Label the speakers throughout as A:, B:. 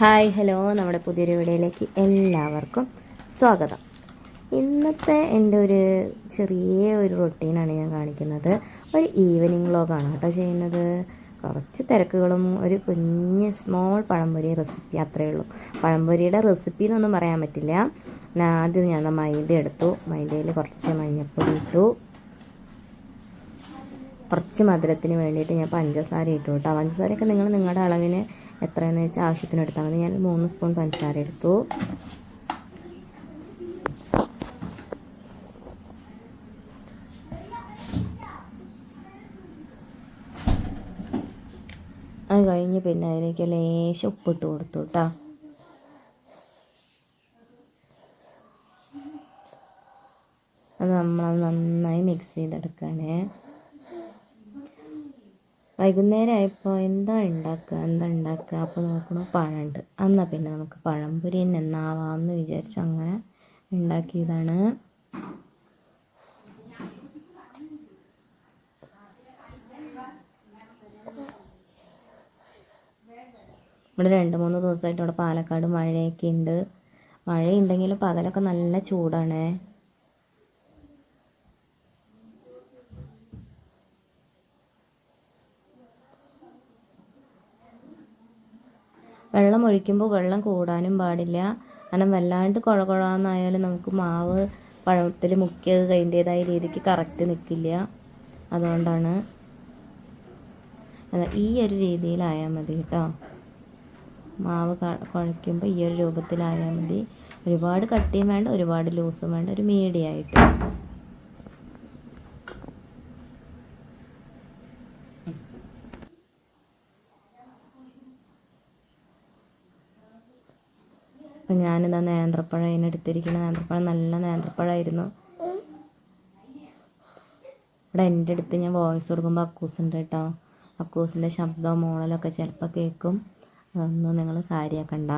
A: Hi hello. നമ്മുടെ പുതിയൊരു വീഡിയോയിലേക്ക് എല്ലാവർക്കും സ്വാഗതം. ഇന്നത്തെ എന്റെ ഒരു ചെറിയ ഒരു റൊട്ടീനാണ് ഞാൻ കാണിക്കുന്നത്. ഒരു ഈവനിങ് വ്ളോഗാണ് കേട്ടോ ചെയ്യുന്നത്. കുറച്ച് തിരക്കുകളും ഒരു കുഞ്ഞ് സ്മോൾ പഴംപൊരി റെസിപ്പി അത്രയേ ഉള്ളൂ. പഴംപൊരിയുടെ റെസിപ്പി എന്നൊന്നും പറയാൻ പറ്റില്ല. ആദ്യം ഞാൻ മൈദ എടുത്തു. മൈദയിൽ കുറച്ച് മഞ്ഞപ്പൊടി ഇട്ടു. കുറച്ച് മധുരത്തിന് വേണ്ടിയിട്ട് ഞാൻ പഞ്ചസാര ഇട്ടു കേട്ടോ. പഞ്ചസാരയൊക്കെ നിങ്ങൾ നിങ്ങളുടെ അളവിന് എത്രയെന്ന് വെച്ചാൽ ആവശ്യത്തിന് എടുത്താൽ മതി. ഞാൻ മൂന്ന് സ്പൂൺ പഞ്ചസാര എടുത്തു. അത് കഴിഞ്ഞ് പിന്നെ അതിലേക്ക് ലേശം ഉപ്പിട്ട് കൊടുത്തു കേട്ടോ അത് നമ്മളത് നന്നായി മിക്സ് ചെയ്തെടുക്കണേ. വൈകുന്നേരം ആയപ്പോൾ എന്താ ഉണ്ടാക്കുക എന്താ ഉണ്ടാക്കുക അപ്പോൾ നോക്കുമ്പോൾ പഴമുണ്ട് എന്നാൽ പിന്നെ നമുക്ക് പഴംപൊരി തന്നെ എന്നാവാമെന്ന് വിചാരിച്ച് അങ്ങനെ ഉണ്ടാക്കിയതാണ് ഇവിടെ രണ്ട് മൂന്ന് ദിവസമായിട്ട് ഇവിടെ പാലക്കാട് മഴയൊക്കെ ഉണ്ട് മഴയുണ്ടെങ്കിലും പകലൊക്കെ നല്ല ചൂടാണ്. വെള്ളം ഒഴിക്കുമ്പോൾ വെള്ളം കൂടാനും പാടില്ല. കാരണം വല്ലാണ്ട് കുഴ കുഴന്നായാലും നമുക്ക് മാവ് പഴത്തിൽ മുക്കിയത് അതിന്റേതായ രീതിക്ക് കറക്റ്റ് നിൽക്കില്ല അതുകൊണ്ടാണ്. അതാ ഈ ഒരു രീതിയിലായാൽ മതി കേട്ടോ. മാവ് കുഴയ്ക്കുമ്പോൾ ഈ ഒരു രൂപത്തിലായാൽ മതി. ഒരുപാട് കട്ടിയും വേണ്ട ഒരുപാട് ലൂസും വേണ്ട ഒരു മീഡിയം ഞാനിതാ നേന്ത്രപ്പഴം അതിനെടുത്തിരിക്കുന്ന നേന്ത്രപ്പഴം നല്ല നേന്ത്രപ്പഴമായിരുന്നു ഇവിടെ എന്റെ അടുത്ത് ഞാൻ വോയിസ് കൊടുക്കുമ്പോൾ അക്കൂസ് ഉണ്ട് കേട്ടോ. അക്കൂസിന്റെ ശബ്ദവും മോളലൊക്കെ ചിലപ്പോൾ കേൾക്കും അതൊന്നും നിങ്ങൾ കാര്യമാക്കണ്ട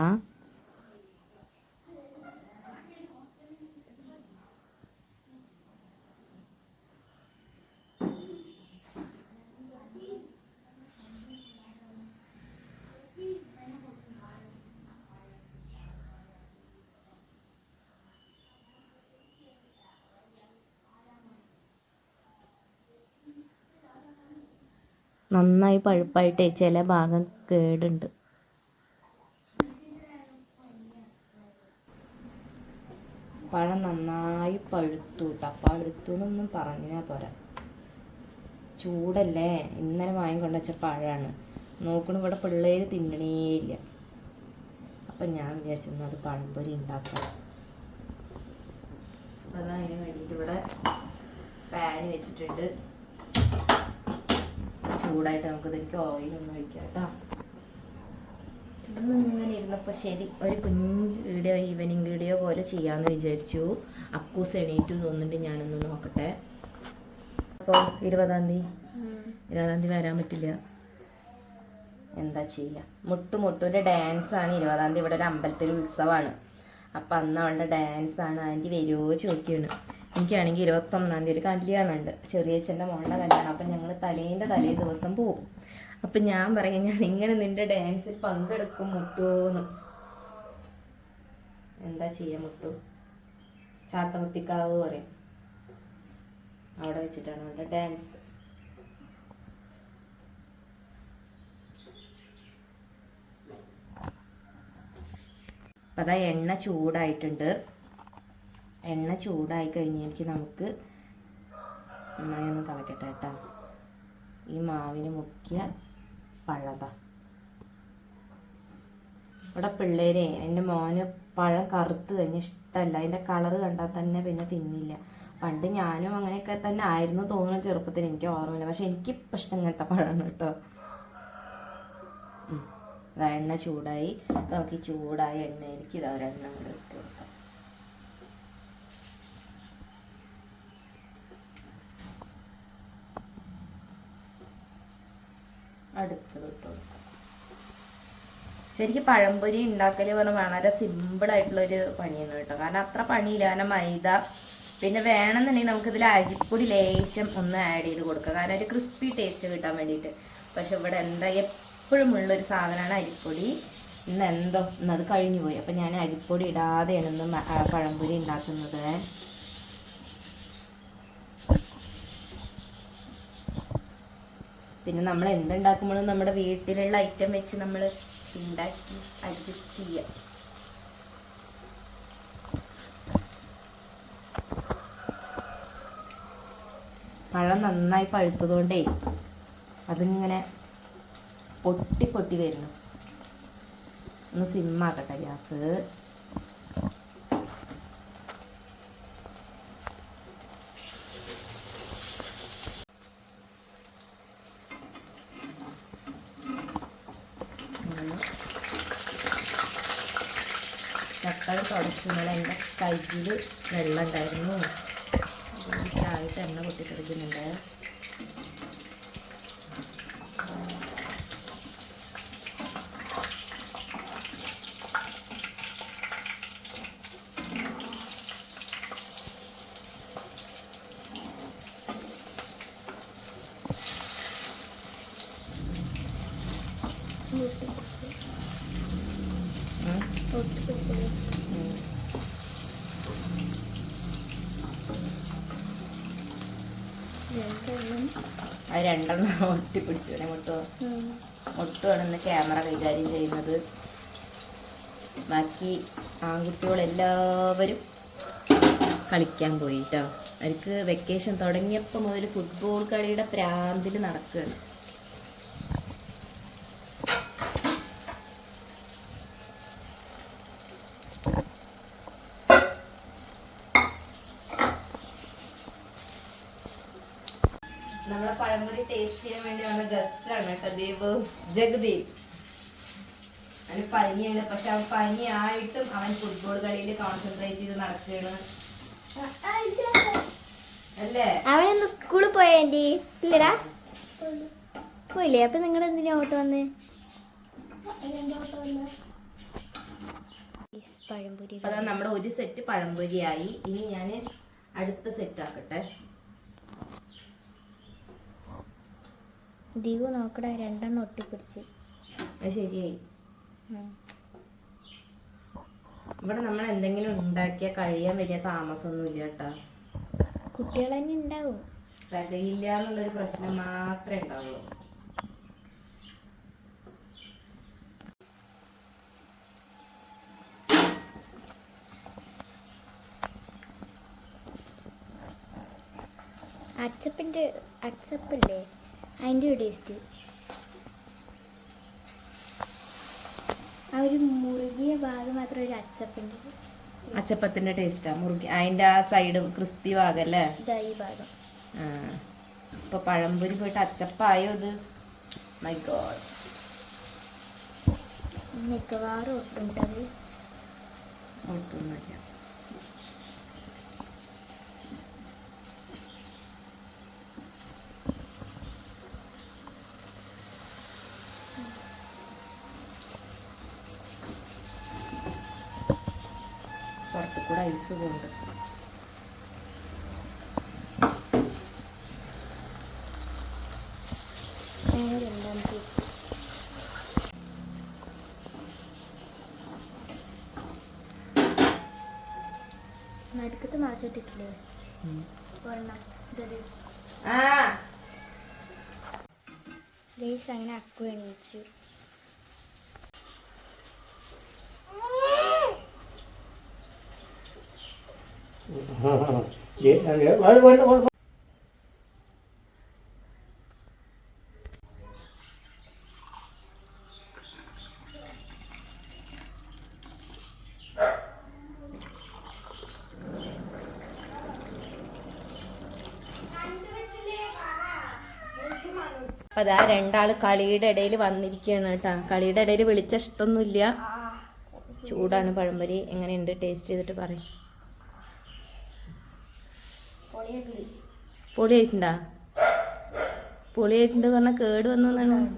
A: നന്നായി പഴുപ്പായിട്ട് ചില ഭാഗം കേടുണ്ട്. പഴം നന്നായി പഴുത്തു കേട്ടോ പഴുത്തു എന്നൊന്നും പറഞ്ഞാൽ പോരാ. ചൂടല്ലേ? ഇന്നലെ വാങ്ങിക്കൊണ്ട് വെച്ച പഴമാണ് നോക്കണ ഇവിടെ പിള്ളേർ തിന്നണേയില്ല അപ്പം ഞാൻ വിചാരിച്ചു അത് പഴംപൊരി ഉണ്ടാക്കാം. അപ്പം അതാ അതിന് വേണ്ടിയിട്ട് ഇവിടെ പാന് വെച്ചിട്ടുണ്ട്. ചൂടായിട്ട് നമുക്ക് ഇതിലേക്ക് ഓയിലൊന്നും ഒഴിക്കാം കേട്ടോ. ഇന്ന് ഇങ്ങനെ ഇരുന്നപ്പോൾ ശരി ഒരു കുഞ്ഞു വീഡിയോ ഈവനിങ് വീഡിയോ പോലെ ചെയ്യാമെന്ന് വിചാരിച്ചു. അക്കൂസ് എണീറ്റു തോന്നുന്നുണ്ട് ഞാനൊന്ന് നോക്കട്ടെ. അപ്പോൾ ഇരുപതാം തീയതി. ഇരുപതാം തീയതി വരാൻ പറ്റില്ല. എന്താ ചെയ്യുക മുട്ടു മുട്ടുവിന്റെ ഡാൻസാണ് ഇരുപതാം തീയതി. ഇവിടെ ഒരു അമ്പലത്തിൽ ഉത്സവമാണ്. അപ്പം അന്ന് അവളുടെ ഡാൻസാണ് ആന്റി വരുമോ ചോദിക്കുകയാണ്. എനിക്കാണെങ്കിൽ ഇരുപത്തൊന്നാം തീയതി ഒരു കല്യാണമുണ്ട്. ചെറിയച്ഛന്റെ മോളുടെ കല്യാണം. അപ്പം ഞങ്ങൾ തലേന്റെ തലേ ദിവസം പോവും അപ്പം ഞാൻ പറയും ഞാൻ ഇങ്ങനെ നിന്റെ ഡാൻസിൽ പങ്കെടുക്കും മുട്ടുവോന്ന് എന്താ ചെയ്യാൻ മുട്ടു ചാത്തമുത്തിക്കാവ് പറയും. അവിടെ വെച്ചിട്ടാണ് അവളുടെ ഡാൻസ്. അപ്പം അതാ എണ്ണ ചൂടായിട്ടുണ്ട്. എണ്ണ ചൂടായി കഴിഞ്ഞെനിക്ക് നമുക്ക് നന്നായി ഒന്ന് തിളക്കട്ടെ കേട്ടോ. ഈ മാവിന് മുക്കിയ പഴത. ഇവിടെ പിള്ളേരെ എന്റെ മോന് പഴം കറുത്ത് കഴിഞ്ഞ് ഇഷ്ടമല്ല അതിന്റെ കളറ് കണ്ടാൽ തന്നെ പിന്നെ തിന്നില്ല. പണ്ട് ഞാനും അങ്ങനെയൊക്കെ തന്നെ ആയിരുന്നു തോന്നുന്നു ചെറുപ്പത്തിൽ. എനിക്ക് ഓർമ്മയില്ല. പക്ഷെ എനിക്ക് ഇഷ്ടം ഇങ്ങനത്തെ പഴമാണ് കേട്ടോ. എണ്ണ ചൂടായി. നമുക്ക് ഈ ചൂടായ എണ്ണയിലേക്ക് ഇതാ ഒരെണ്ണം കൂടെ ഇട്ട് കൊടുക്കാം. അടുത്തത് ഇട്ട് കൊടുക്കാം ശരിക്കും പഴംപൊരി ഉണ്ടാക്കൽ പറഞ്ഞാൽ വളരെ സിമ്പിൾ ആയിട്ടുള്ള ഒരു പണിയാണ് കേട്ടോ കാരണം അത്ര പണിയില്ല. കാരണം മൈദ പിന്നെ വേണമെന്നുണ്ടെങ്കിൽ നമുക്കിതിൽ അരിപ്പൊടി ലേശം ഒന്ന് ആഡ് ചെയ്ത് കൊടുക്കുക. കാരണം ഒരു ക്രിസ്പി ടേസ്റ്റ് കിട്ടാൻ വേണ്ടിയിട്ട്. പക്ഷെ ഇവിടെ എന്താ എപ്പോഴും ഉള്ളൊരു സാധനമാണ് അരിപ്പൊടി. ഇന്ന് എന്തോ ഇന്ന് അത് കഴിഞ്ഞു പോയി അപ്പം ഞാൻ അരിപ്പൊടി ഇടാതെയാണ് ഇന്ന് പഴംപൊരി ഉണ്ടാക്കുന്നത്. പിന്നെ നമ്മൾ എന്തുണ്ടാക്കുമ്പോഴും നമ്മുടെ വീട്ടിലുള്ള ഐറ്റം വെച്ച് നമ്മൾ ഉണ്ടാക്കി അഡ്ജസ്റ്റ് ചെയ്യുക പഴം നന്നായി പഴുത്തതുകൊണ്ടേ അതിങ്ങനെ പൊട്ടി പൊട്ടി വരുന്നു ഒന്ന് സിമ്മാക്കട്ടെ ഗ്യാസ്. കയ്യിൽ വെള്ളം ഉണ്ടായിരുന്നു ആയിട്ട് എണ്ണ പൊട്ടിത്തെറിക്കുന്നുണ്ട് ഉം. അത് രണ്ടെണ്ണം ഒട്ടിപ്പിടിച്ചു അങ്ങോട്ടോ ഒട്ടുമാണ് ഇന്ന് ക്യാമറ കൈകാര്യം ചെയ്യുന്നത്. ബാക്കി ആൺകുട്ടികളെല്ലാവരും കളിക്കാൻ പോയിട്ടോ അവർക്ക് വെക്കേഷൻ തുടങ്ങിയപ്പോൾ മുതൽ ഫുട്ബോൾ കളിയുടെ പ്രാന്തിൽ നടക്കുകയാണ് നമ്മളെ പഴംപൊരി ടേസ്റ്റ് ചെയ്യാൻ വേണ്ടി വന്ന ഗസ്റ്റാണ് കേട്ടോ. ദേവ് ജഗദീപ് അവന് പനിയാണ്. പക്ഷെ അവൻ പനിയായിട്ടും അവൻ ഫുട്ബോൾ കളിയിൽ കോൺസെൻട്രേറ്റ് ചെയ്ത് നടക്കുകയാണ്. അല്ലേ?
B: അവനൊന്ന് സ്കൂളിൽ പോയേണ്ടി ഇല്ലടാ. പോയില്ലേ? അപ്പൊ നിങ്ങൾ എന്തിനാ ഓട്ടോ വന്നേ?
A: അതാ നമ്മുടെ ഒരു സെറ്റ് പഴംപൊരിയായി ഇനി ഞാൻ അടുത്ത സെറ്റ് ആക്കട്ടെ.
B: ദീപു നോക്കടാ രണ്ടെണ്ണം ഒട്ടിപ്പിടിച്ച്.
A: അത് ശരിയായി. ഇവിടെ നമ്മൾ എന്തെങ്കിലും ഉണ്ടാക്കിയാൽ കഴിയാൻ വലിയ താമസമൊന്നുമില്ല കേട്ടോ.
B: കുട്ടികൾ തന്നെ ഉണ്ടാവും.
A: തികയില്ല എന്നുള്ളൊരു പ്രശ്നം മാത്രമേ ഉണ്ടാവുള്ളൂ.
B: അച്ചപ്പിന്റെ അച്ചപ്പില്ലേ? അതിന്റെ ഒരു ടേസ്റ്റ്. ആ ഒരു മുറുകിയ ഭാഗം മാത്രം ഒരു അച്ചപ്പിന്റെ
A: അച്ചപ്പത്തിന്റെ ടേസ്റ്റാ. മുറുകി അതിന്റെ ആ സൈഡ് ക്രിസ്പി ഭാഗല്ലേ?
B: അല്ലേ ഈ ഭാഗം.
A: ആ. പഴംപൊരി പോയിട്ട് അച്ചപ്പായോ ഇത്? മൈ ഗോഡ്
B: മിക്കവാറും ഒട്ടുണ്ടത്
A: ഒട്ടുന്നില്ല പുറത്തു കൂടെ ഐസ്
B: എന്താണ് നടുക്കത്ത് മാച്ചിട്ടിട്ടില്ലേ ഒരെണ്ണം അങ്ങനെ അക്കു എണീച്ചു.
A: അതാ രണ്ടാൾ കളിയുടെ ഇടയിൽ വന്നിരിക്കുകയാണ് കേട്ടാ. കളിയുടെ ഇടയിൽ വിളിച്ച ഇഷ്ടമൊന്നുമില്ല. ചൂടാണ് പഴംപൊരി. എങ്ങനെയുണ്ട്? ടേസ്റ്റ് ചെയ്തിട്ട് പറയും. പൊളിയായിട്ടുണ്ടാ? പൊളിയായിട്ടുണ്ട് പറഞ്ഞാൽ കേട് വന്നു എന്നാണ്.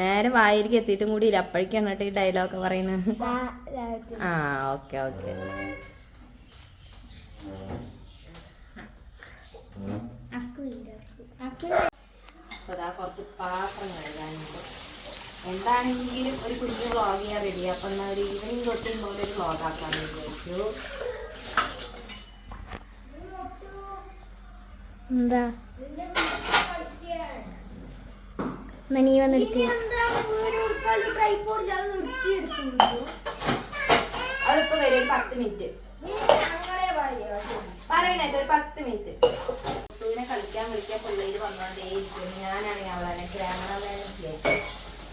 A: നേരെ വായിരിക്കും എത്തിയിട്ടും കൂടി ഇല്ല അപ്പോഴേക്കാണ് കേട്ടോ ഈ ഡയലോഗ് പറയുന്നത്.
B: ദാ ഇത്.
A: ആ ഓക്കെ ഓക്കെ. അതാ കുറച്ച് പാത്രം കഴുകാനുണ്ട്. എന്താണെങ്കിലും ഒരു കുഞ്ഞു വ്ളോഗ് ചെയ്യാൻ റെഡി അപ്പം എന്നാൽ ഒരു ഈവനിങ് തൊട്ടും പോലെ ഒരു വ്ളോഗ് വേണ്ടി വിചാരിച്ചു.
B: എന്താ? നീ വന്നെടുക്ക്.
A: അതിപ്പോ വരും ഒരു പത്ത് മിനിറ്റ് പറയണേ ഒരു പത്ത് മിനിറ്റ് കുട്ടുവിനെ കളിക്കാൻ വിളിക്കാൻ പിള്ളേര് വന്നോണ്ടേ ഇരിക്കുന്നു ഞാനാണെങ്കിൽ അവളെ ക്യാമറമാൻ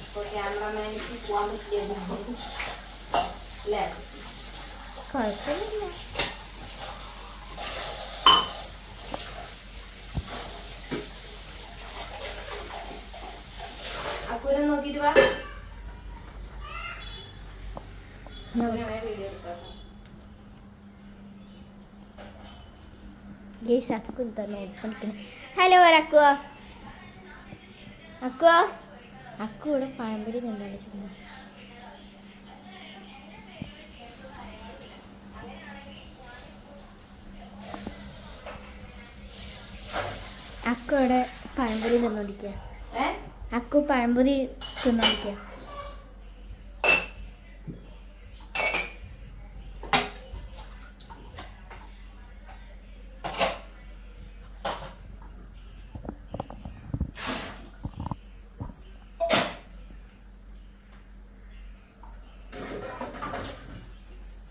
A: ഇപ്പൊ ക്യാമറമാനിക്ക് പോവാൻ പറ്റില്ല. അല്ലേ
B: കുഴപ്പമില്ല.
A: അക്കൂനെ നോക്കിട്ട് വാ.
B: ഹലോ അക്കുവോ അക്കുവോ. അക്കു ഇവിടെ പഴംപൊരി കണ്ടുപിടിക്കുന്നു. അക്കു ഇവിടെ പഴംപൊരി തിന്നോണ്ടിരിക്കുക
A: ഏ?
B: അക്കു പഴംപൊരി തിന്നോണ്ടിരിക്കുക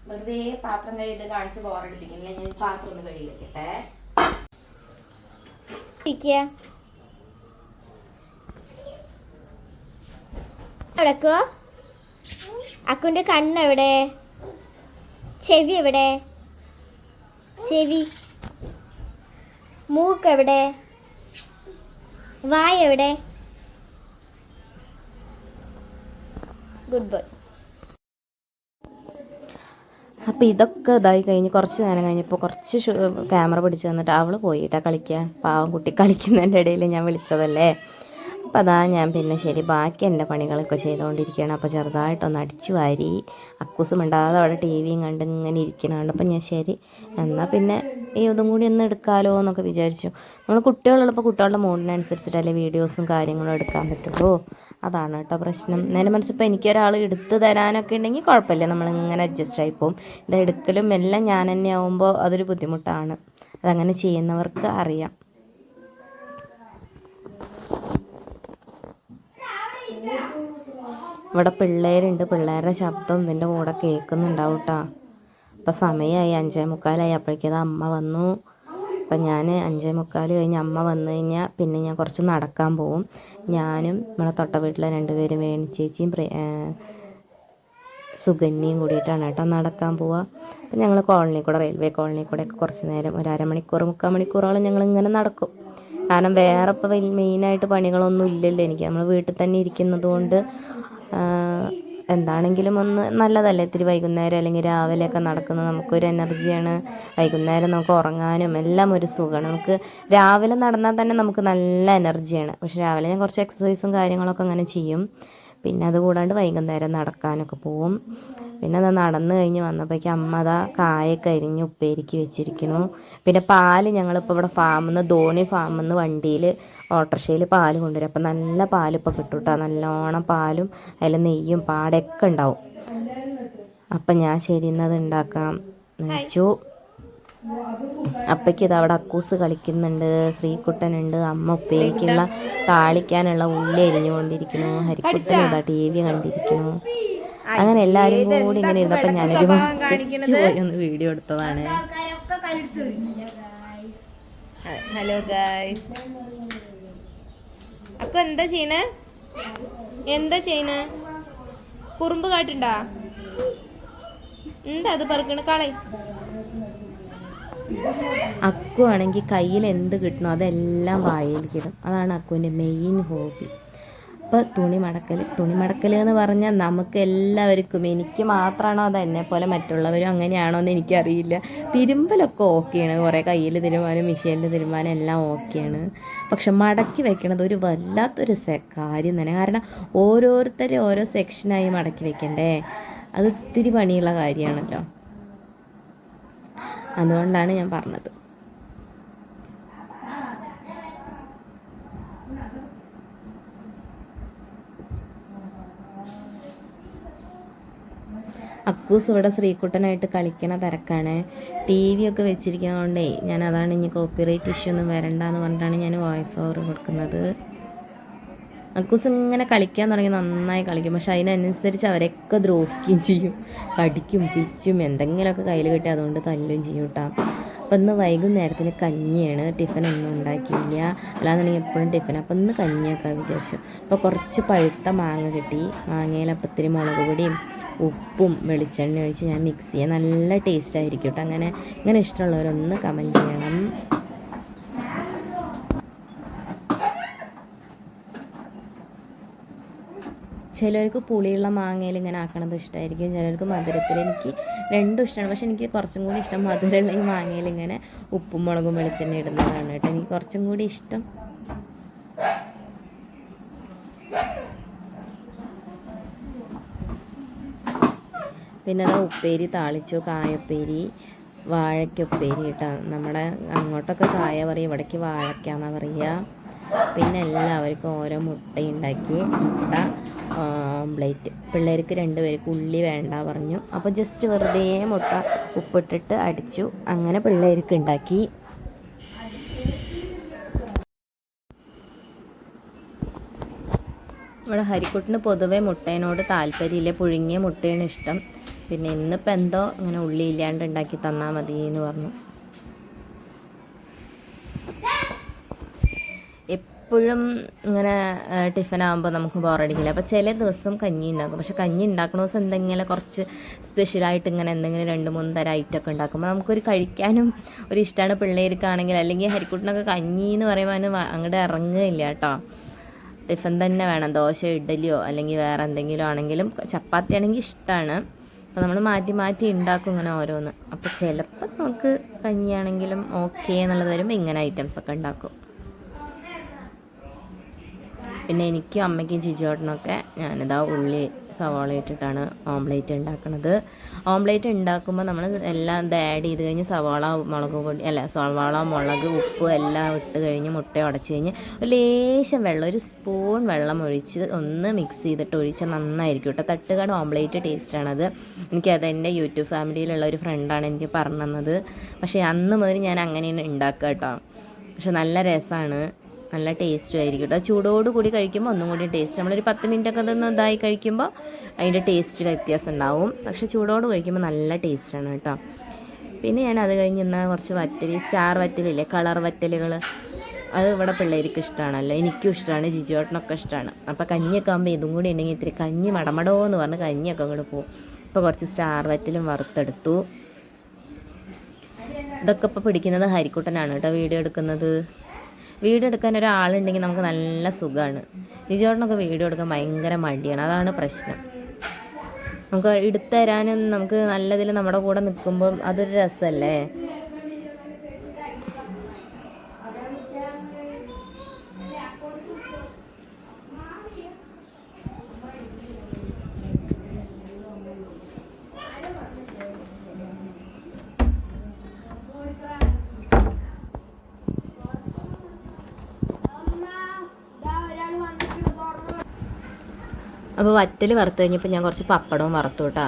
A: വെറുതെ പാത്രം കഴുകിയത് കാണിച്ച് ബോറടിപ്പിക്കുന്നില്ല ഞാൻ പാത്രം ഒന്ന് കഴുകി വെക്കട്ടെ.
B: ഇരിക്കുക അക്കുന്റെ കണ്ണെവിടെ? ചെവി എവിടെ? ചെവി. മൂക്ക് എവിടെ? വായ എവിടെ? Good bye.
A: അപ്പം ഇതൊക്കെ ഇതായി കഴിഞ്ഞ് കുറച്ച് നേരം കഴിഞ്ഞപ്പോൾ കുറച്ച് ക്യാമറ പിടിച്ച് തന്നിട്ട് അവൾ പോയിട്ടാ കളിക്കാൻ. പാവം കുട്ടി കളിക്കുന്നതിന്റെ ഇടയിൽ ഞാൻ വിളിച്ചതല്ലേ? അപ്പം അതാ ഞാൻ പിന്നെ ശരി ബാക്കി എന്റെ പണികളൊക്കെ ചെയ്തുകൊണ്ടിരിക്കുകയാണ്. അപ്പോൾ ചെറുതായിട്ടൊന്ന് അടിച്ചു വാരി അക്കൂസ് അവിടെ ടി വിയും കണ്ട് ഇങ്ങനെ ഇരിക്കണുണ്ട് അപ്പം ഞാൻ ശരി എന്നാൽ പിന്നെ ഈ ഇതും കൂടി ഒന്ന് എടുക്കാമല്ലോ എന്നൊക്കെ വിചാരിച്ചു. നമ്മൾ കുട്ടികളുള്ളപ്പോൾ കുട്ടികളുടെ മൂഡിനനുസരിച്ചിട്ടല്ലേ വീഡിയോസും കാര്യങ്ങളും എടുക്കാൻ പറ്റുള്ളൂ. അതാണ് കേട്ടോ പ്രശ്നം. നേരെ മനസ്സിപ്പോൾ എനിക്കൊരാൾ എടുത്തു തരാനൊക്കെ ഉണ്ടെങ്കിൽ കുഴപ്പമില്ല. നമ്മളിങ്ങനെ അഡ്ജസ്റ്റ് ആയിപ്പോവും ഇത് എടുക്കലും എല്ലാം ഞാൻ തന്നെ ആവുമ്പോൾ അതൊരു ബുദ്ധിമുട്ടാണ്. അതങ്ങനെ ചെയ്യുന്നവർക്ക് അറിയാം. ഇവിടെ പിള്ളേരുണ്ട്. പിള്ളേരുടെ ശബ്ദം ഇതിന്റെ കൂടെ കേൾക്കുന്നുണ്ടാവും കേട്ടോ അപ്പം സമയമായി അഞ്ചേ മുക്കാലായി. അപ്പോഴേക്കത് അമ്മ വന്നു. അപ്പം ഞാൻ അഞ്ചേ മുക്കാൽ കഴിഞ്ഞ് അമ്മ വന്നു കഴിഞ്ഞാൽ പിന്നെ ഞാൻ കുറച്ച് നടക്കാൻ പോവും. ഞാനും നമ്മളെ തൊട്ട വീട്ടിലെ രണ്ടുപേരും വേണി ചേച്ചിയും സുഗന്യയും കൂടിയിട്ടാണ് കേട്ടോ നടക്കാൻ പോവുക അപ്പം ഞങ്ങൾ കോളനി കൂടെ റെയിൽവേ കോളനി കൂടെ കുറച്ച് നേരം ഒരു അരമണിക്കൂർ മുക്കാൽ മണിക്കൂറോളം ഞങ്ങൾ ഇങ്ങനെ നടക്കും. കാരണം വേറെ ഇപ്പോൾ മെയിനായിട്ട് പണികളൊന്നും ഇല്ലല്ലോ എനിക്ക്. നമ്മൾ വീട്ടിൽ തന്നെ ഇരിക്കുന്നത് കൊണ്ട് എന്താണെങ്കിലും ഒന്ന് നല്ലതല്ലേ? ഇത്തിരി വൈകുന്നേരം അല്ലെങ്കിൽ രാവിലെയൊക്കെ നടക്കുന്നത് നമുക്കൊരു എനർജിയാണ്. വൈകുന്നേരം നമുക്ക് ഉറങ്ങാനും എല്ലാം ഒരു സുഖമാണ്. നമുക്ക് രാവിലെ നടന്നാൽ തന്നെ നമുക്ക് നല്ല എനർജിയാണ്. പക്ഷെ രാവിലെ ഞാൻ കുറച്ച് എക്സസൈസും കാര്യങ്ങളൊക്കെ അങ്ങനെ ചെയ്യും. പിന്നെ അത് കൂടാണ്ട് വൈകുന്നേരം നടക്കാനൊക്കെ പോവും. പിന്നെ അത് നടന്നു കഴിഞ്ഞ് വന്നപ്പോഴേക്കും അമ്മ അതാ കായൊക്കെ അരിഞ്ഞ് ഉപ്പേരിക്ക് വെച്ചിരിക്കുന്നു. പിന്നെ പാൽ ഞങ്ങളിപ്പോൾ ഇവിടെ ഫാമിൽ നിന്ന് ധോണി ഫാമിൽ നിന്ന് വണ്ടിയിൽ ഓട്ടോറിക്ഷയിൽ പാൽ കൊണ്ടുവരും. അപ്പം നല്ല പാലിപ്പോൾ കിട്ടൂട്ടോ. കിട്ടും കേട്ടോ നല്ലോണം പാലും അതിൽ നെയ്യും പാടൊക്കെ ഉണ്ടാവും. അപ്പം ഞാൻ ശരി ഇന്നത് ഉണ്ടാക്കാം വെച്ചു. അപ്പയ്ക്ക് ഇത് അവിടെ അക്കൂസ് കളിക്കുന്നുണ്ട് ശ്രീകുട്ടനുണ്ട് അമ്മ ഉപ്പേരിക്കുള്ള താളിക്കാനുള്ള ഉള്ളി എരിഞ്ഞുകൊണ്ടിരിക്കുന്നു ഹരിക്കുട്ടൻ ഇതാ ടി വി കണ്ടിരിക്കുന്നു. അങ്ങനെ എല്ലാവരും കൂടി ഇങ്ങനെ ഇരുന്നപ്പോൾ ഞാനൊരു പോയി ഒന്ന് വീഡിയോ എടുത്തതാണ്. Hello guys. അക്ക എന്താ ചെയ്യണ? എന്താ ചെയ്യണ? കുറുമ്പ് കാട്ടുണ്ടാ? എന്താ അത് പറക്കണ? കളയും. അക്കു ആണെങ്കിൽ കയ്യിൽ എന്ത് കിട്ടണോ അതെല്ലാം വായിലേക്ക് ഇടും അതാണ് അക്കുവിന്റെ മെയിൻ ഹോബി അപ്പോൾ തുണി മടക്കൽ തുണി മടക്കൽ എന്ന് പറഞ്ഞാൽ നമുക്ക് എല്ലാവർക്കും എനിക്ക് മാത്രമാണോ അത് എന്നെ പോലെ മറ്റുള്ളവരും അങ്ങനെയാണോ എന്ന് എനിക്കറിയില്ല. തിരുമ്പലൊക്കെ ഓക്കെയാണ് കുറേ കയ്യിൽ തിരുമാനും മിഷീനിൽ തിരുമാനും എല്ലാം ഓക്കെയാണ് പക്ഷെ മടക്കി വെക്കണത് ഒരു വല്ലാത്തൊരു കാര്യം തന്നെ. കാരണം ഓരോരുത്തരെ ഓരോ സെക്ഷനായി മടക്കി വെക്കണ്ടേ? അത് ഇത്തിരി പണിയുള്ള കാര്യമാണല്ലോ. അതുകൊണ്ടാണ് ഞാൻ പറഞ്ഞത്. അക്കൂസ് ഇവിടെ ശ്രീക്കുട്ടനായിട്ട് കളിക്കണ തിരക്കാണ്. ടി വി ഒക്കെ വെച്ചിരിക്കുന്നതുകൊണ്ടേ ഞാൻ അതാണ് ഇനി കോപ്പിറൈറ്റ് ഇഷ്യൂ ഒന്നും വരണ്ട എന്ന് പറഞ്ഞിട്ടാണ് ഞാൻ വോയിസ് ഓവർ കൊടുക്കുന്നത്. അക്കൂസ് ഇങ്ങനെ കളിക്കാൻ തുടങ്ങി നന്നായി കളിക്കും. പക്ഷെ അതിനനുസരിച്ച് അവരൊക്കെ ദ്രോഹിക്കുകയും ചെയ്യും. കടിക്കും പിച്ചും എന്തെങ്കിലുമൊക്കെ കയ്യിൽ കിട്ടി അതുകൊണ്ട് തല്ലും ചെയ്യും കേട്ടോ. അപ്പം ഇന്ന് വൈകുന്നേരത്തിന് കഞ്ഞിയാണ്. ടിഫിൻ ഒന്നും ഉണ്ടാക്കിയില്ല. അല്ലാന്നുണ്ടെങ്കിൽ എപ്പോഴും ടിഫിൻ. അപ്പം ഇന്ന് കഞ്ഞിയൊക്കെ വിചാരിച്ചു. അപ്പോൾ കുറച്ച് പഴുത്ത മാങ്ങ കിട്ടി. മാങ്ങയിൽ അപ്പം ഇത്തിരി മുളക് പൊടിയും ഉപ്പും വെളിച്ചെണ്ണ ഒഴിച്ച് ഞാൻ മിക്സ് ചെയ്യാം. നല്ല ടേസ്റ്റ് ആയിരിക്കും കേട്ടോ. അങ്ങനെ ഇങ്ങനെ ഇഷ്ടമുള്ളവരൊന്ന് കമന്റ് ചെയ്യണം. ചിലർക്ക് പുളിയുള്ള മാങ്ങയിൽ ഇങ്ങനെ ആക്കണത് ഇഷ്ടമായിരിക്കും ചിലർക്ക് മധുരത്തിൽ എനിക്ക് രണ്ടും ഇഷ്ടമാണ് പക്ഷെ എനിക്ക് കുറച്ചും കൂടി ഇഷ്ടം മധുരമുള്ള ഈ മാങ്ങയിൽ ഇങ്ങനെ ഉപ്പും മുളകും വെളിച്ചെണ്ണ ഇടുന്നതാണ് കേട്ടോ. എനിക്ക് കുറച്ചും കൂടി ഇഷ്ടം. പിന്നെ അതാ ഉപ്പേരി താളിച്ചു കായപ്പേരി വാഴയ്ക്കുപ്പേരി കേട്ടോ. നമ്മുടെ അങ്ങോട്ടൊക്കെ കായ പറയും ഇവിടേക്ക് വാഴയ്ക്കാന്നാ പറയുക പിന്നെ എല്ലാവർക്കും ഓരോ മുട്ട ഉണ്ടാക്കി മുട്ട ഓംപ്ലേറ്റ് പിള്ളേർക്ക് രണ്ടുപേർക്ക് ഉള്ളി വേണ്ട പറഞ്ഞു. അപ്പോൾ ജസ്റ്റ് വെറുതെ മുട്ട ഉപ്പിട്ടിട്ട് അടിച്ചു. അങ്ങനെ പിള്ളേർക്ക് ഉണ്ടാക്കി. ഇവിടെ ഹരിക്കുട്ടിന് പൊതുവെ മുട്ടേനോട് താല്പര്യമില്ല. പുഴുങ്ങിയ മുട്ടയാണ് ഇഷ്ടം. പിന്നെ ഇന്നിപ്പോൾ എന്തോ ഇങ്ങനെ ഉള്ളി ഇല്ലാണ്ട് ഉണ്ടാക്കി തന്നാൽ മതി എന്ന് പറഞ്ഞു. എപ്പോഴും ഇങ്ങനെ ടിഫിൻ ആകുമ്പോൾ നമുക്ക് ബോറടിക്കില്ല. അപ്പോൾ ചില ദിവസം കഞ്ഞി ഉണ്ടാക്കും പക്ഷെ കഞ്ഞി ഉണ്ടാക്കുന്ന ദിവസം എന്തെങ്കിലും കുറച്ച് സ്പെഷ്യലായിട്ട് ഇങ്ങനെ എന്തെങ്കിലും രണ്ട് മൂന്ന് തരം ഐറ്റമൊക്കെ ഉണ്ടാക്കുമ്പോൾ നമുക്കൊരു കഴിക്കാനും ഒരു ഇഷ്ടമാണ് പിള്ളേർക്കാണെങ്കിൽ അല്ലെങ്കിൽ ഹരിക്കുട്ടിനൊക്കെ കഞ്ഞി എന്ന് പറയുമ്പോൾ അങ്ങോട്ട് ഇറങ്ങുകയില്ല കേട്ടോ ടിഫിൻ തന്നെ വേണം. ദോശ ഇഡ്ഡലിയോ അല്ലെങ്കിൽ വേറെ എന്തെങ്കിലും ആണെങ്കിലും ചപ്പാത്തി ആണെങ്കിൽ ഇഷ്ടമാണ് അപ്പോൾ നമ്മൾ മാറ്റി മാറ്റി ഉണ്ടാക്കും ഇങ്ങനെ ഓരോന്ന്. അപ്പോൾ ചിലപ്പോൾ നമുക്ക് കഞ്ഞിയാണെങ്കിലും ഓക്കെ എന്നുള്ളത് വരുമ്പോൾ ഇങ്ങനെ ഐറ്റംസ് ഒക്കെ ഉണ്ടാക്കും പിന്നെ എനിക്കും അമ്മയ്ക്കും ജിജോട്ടനൊക്കെ ഞാനിതാ ഉള്ളി സവാള ഇട്ടിട്ടാണ് ഓംലേറ്റ് ഉണ്ടാക്കുന്നത് ഓംലേറ്റ് ഉണ്ടാക്കുമ്പോൾ നമ്മൾ എല്ലാം ഇത് ആഡ് ചെയ്ത് കഴിഞ്ഞ് സവാള മുളക് പൊടി അല്ല സവാള മുളക് ഉപ്പ് എല്ലാം ഇട്ട് കഴിഞ്ഞ് മുട്ട ഉടച്ച് കഴിഞ്ഞ് ഒരു ലേശം വെള്ളം ഒരു സ്പൂൺ വെള്ളം ഒഴിച്ച് ഒന്ന് മിക്സ് ചെയ്തിട്ട് ഒഴിച്ചാൽ നന്നായിരിക്കും കേട്ടോ തട്ടുകാട് ഓംലേറ്റ് ടേസ്റ്റാണത്. എനിക്കത് എന്റെ യൂട്യൂബ് ഫാമിലിയിലുള്ള ഒരു ഫ്രണ്ടാണ് എനിക്ക് പറഞ്ഞു തന്നത്. പക്ഷേ അന്ന് മുതൽ ഞാൻ അങ്ങനെയാണ് ഉണ്ടാക്കുക കേട്ടോ പക്ഷെ നല്ല രസമാണ് നല്ല ടേസ്റ്റും ആയിരിക്കും കേട്ടോ ചൂടോട് കൂടി കഴിക്കുമ്പോൾ ഒന്നും കൂടി ടേസ്റ്റ് നമ്മളൊരു പത്ത് മിനിറ്റ് ഒക്കെ ഇതൊന്ന് ഇതായി കഴിക്കുമ്പോൾ അതിന്റെ ടേസ്റ്റിൽ വ്യത്യാസം ഉണ്ടാവും. പക്ഷെ ചൂടോട് കഴിക്കുമ്പോൾ നല്ല ടേസ്റ്റാണ് കേട്ടോ പിന്നെ ഞാൻ അത് കഴിഞ്ഞ് എന്നാൽ കുറച്ച് വറ്റൽ സ്റ്റാർ വറ്റലില്ലേ കളർ വറ്റലുകൾ അത് ഇവിടെ പിള്ളേർക്ക് ഇഷ്ടമാണല്ലോ എനിക്കും ഇഷ്ടമാണ് ജിജോട്ടനൊക്കെ ഇഷ്ടമാണ് അപ്പോൾ കഞ്ഞിയൊക്കെ ആകുമ്പോൾ ഇതും കൂടി ഉണ്ടെങ്കിൽ ഇത്തിരി കഞ്ഞി മടമടോ എന്ന് പറഞ്ഞ് കഞ്ഞിയൊക്കെ അങ്ങോട്ട് പോകും ഇപ്പോൾ കുറച്ച് സ്റ്റാർ വറ്റലും വറുത്തെടുത്തു. ഇതൊക്കെ ഇപ്പോൾ പിടിക്കുന്നത് ഹരിക്കുട്ടനാണ് കേട്ടോ വീഡിയോ എടുക്കുന്നത്. വീഡിയോ എടുക്കാൻ ഒരാളുണ്ടെങ്കിൽ നമുക്ക് നല്ല സുഖമാണ് ലിജോട്ടിനൊക്കെ വീഡിയോ എടുക്കാൻ ഭയങ്കര മടിയാണ്. അതാണ് പ്രശ്നം. നമുക്ക് എടുത്തു തരാനും നമുക്ക് നല്ലതിൽ നമ്മുടെ കൂടെ നിൽക്കുമ്പോൾ അതൊരു രസമല്ലേ അപ്പോൾ വറ്റൽ വറുത്ത് കഴിഞ്ഞപ്പോൾ ഞാൻ കുറച്ച് പപ്പടവും വറുത്തു കേട്ടോ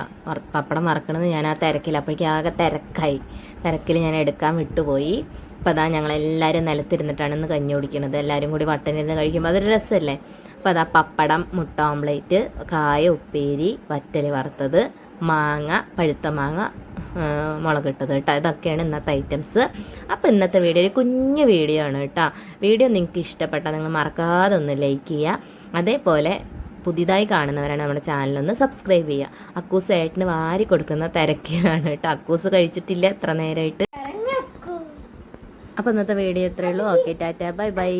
A: പപ്പടം വറക്കണമെന്ന് ഞാൻ ആ തിരക്കിൽ അപ്പോഴേക്കും ആകെ തിരക്കായി. തിരക്കിൽ ഞാൻ എടുക്കാൻ വിട്ടുപോയി. അപ്പോൾ അതാ ഞങ്ങളെല്ലാവരും നിലത്തിരുന്നിട്ടാണ് ഇന്ന് കഞ്ഞി കുടിക്കുന്നത് എല്ലാവരും കൂടി വട്ടനിരുന്ന് കഴിക്കുമ്പോൾ അതൊരു രസമല്ലേ അപ്പോൾ അതാ പപ്പടം മുട്ട ഓംലേറ്റ് കായ ഉപ്പേരി വറ്റൽ വറുത്തത് മാങ്ങ പഴുത്ത മാങ്ങ മുളകിട്ടത് കേട്ടോ ഇതൊക്കെയാണ് ഇന്നത്തെ ഐറ്റംസ്. അപ്പോൾ ഇന്നത്തെ വീഡിയോ ഒരു കുഞ്ഞു വീഡിയോ ആണ് കേട്ടോ വീഡിയോ നിങ്ങൾക്ക് ഇഷ്ടപ്പെട്ടാൽ നിങ്ങൾ മറക്കാതെ ഒന്ന് ലൈക്ക് ചെയ്യുക. അതേപോലെ പുതിയതായി കാണുന്നവരാണ് നമ്മുടെ ചാനലൊന്ന് സബ്സ്ക്രൈബ് ചെയ്യുക. അക്കൂസ് ഏട്ടന് വാരി കൊടുക്കുന്ന തിരക്കിലാണ് കേട്ടോ. അക്കൂസ് കഴിച്ചിട്ടില്ല എത്ര നേരമായിട്ട് അപ്പോൾ ഇന്നത്തെ വീഡിയോ ഇത്രയേ ഉള്ളൂ. ഓക്കെ ടാറ്റ. Bye bye.